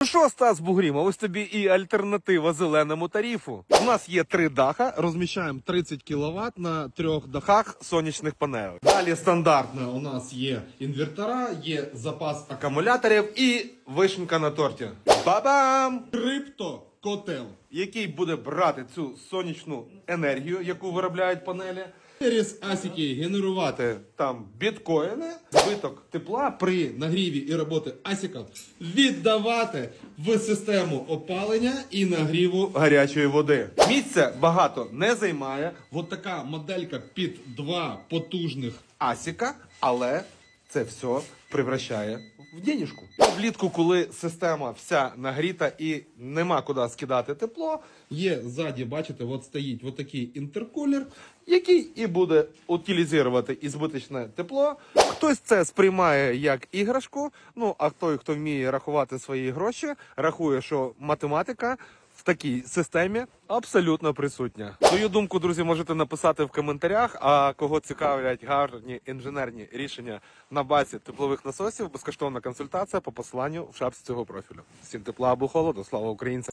Ну що, Стас Бугрім, а ось тобі і альтернатива зеленому тарифу. У нас є три даха, розміщаємо 30 кВт на трьох дахах сонячних панелей. Далі стандартно у нас є інвертора, є запас акумуляторів і вишенка на торті. Ба-бам! Крипто котел, який буде брати цю сонячну енергію, яку виробляють панелі. Через асіки генерувати там біткоїни, збиток тепла при нагріві і роботи асіка віддавати в систему опалення і нагріву гарячої води. Місця багато не займає. От така моделька під два потужних асіка, але це все превращає в денежку. Влітку, коли система вся нагріта і нема куди скидати тепло, є ззаді, бачите, от стоїть от такий інтеркулер, який і буде утилізувати ізбиточне тепло. Хтось це сприймає як іграшку. Ну а той, хто вміє рахувати свої гроші, рахує, що математика в такій системі абсолютно присутня. Свою думку, друзі, можете написати в коментарях. А кого цікавлять гарні інженерні рішення на базі теплових насосів, безкоштовна консультація по посиланню в шапці цього профілю. Всім тепла або холоду, слава українцям!